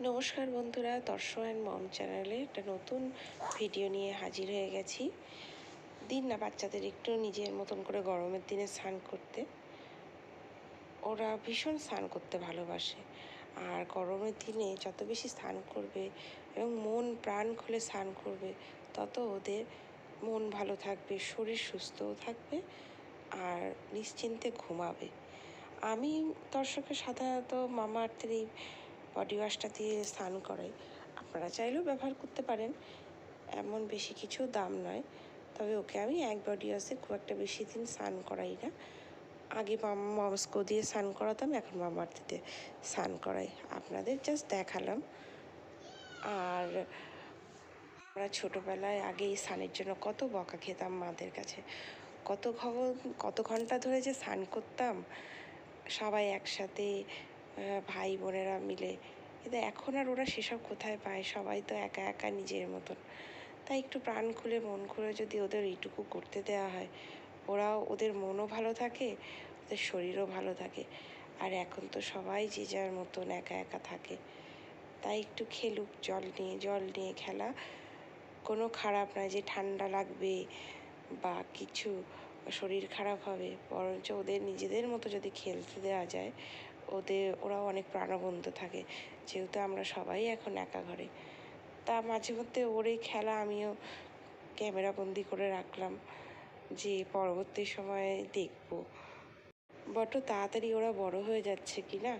নমস্কার বন্ধুরা, দর্শন অ্যান্ড মম চ্যানেলে একটা নতুন ভিডিও নিয়ে হাজির হয়ে গেছি। দিন না, বাচ্চাদের একটু নিজের মতন করে গরমের দিনে স্নান করতে। ওরা ভীষণ স্নান করতে ভালোবাসে। আর গরমের দিনে যত বেশি স্নান করবে এবং মন, প্রাণ খুলে স্নান করবে, তত ওদের মন ভালো থাকবে, শরীর সুস্থও থাকবে আর নিশ্চিন্তে ঘুমাবে। আমি দর্শকের সাধারণত মামা আর্থের এই বডি ওয়াশটা দিয়ে স্নান করাই। আপনারা চাইলেও ব্যবহার করতে পারেন, এমন বেশি কিছু দাম নয়। তবে ওকে আমি এক বডি ওয়াশে খুব একটা বেশি দিন স্নান করাই না। আগে মামা মমস্কো দিয়ে স্নান করাতাম, এখন মামা আর্থিতে স্নান করাই। আপনাদের জাস্ট দেখালাম। আর আমরা ছোটোবেলায় আগে এই স্নানের জন্য কত বকা খেতাম মাদের কাছে। কত কত ঘণ্টা ধরে যে স্নান করতাম, সবাই একসাথে ভাই বোনেরা মিলে। কিন্তু এখন আর ওরা সেসব কোথায় পায়? সবাই তো একা একা নিজের মতন। তাই একটু প্রাণ খুলে, মন খুলে যদি ওদের এইটুকু করতে দেওয়া হয়, ওরাও ওদের মনও ভালো থাকে, ওদের শরীরও ভালো থাকে। আর এখন তো সবাই যে যার মতন একা একা থাকে। তাই একটু খেলুক, জল নিয়ে জল নিয়ে খেলা। কোনো খারাপ নয় যে ঠান্ডা লাগবে বা কিছু শরীর খারাপ হবে। বরঞ্চ ওদের নিজেদের মতো যদি খেলতে দেওয়া যায় ওদের, ওরাও অনেক প্রাণবন্ত থাকে। যেহেতু আমরা সবাই এখন একা ঘরে। তা মাঝে মধ্যে ওর এই খেলা আমিও ক্যামেরা বন্দি করে রাখলাম যে পরবর্তী সময়ে দেখব। বড্ড তাড়াতাড়ি ওরা বড় হয়ে যাচ্ছে কি না?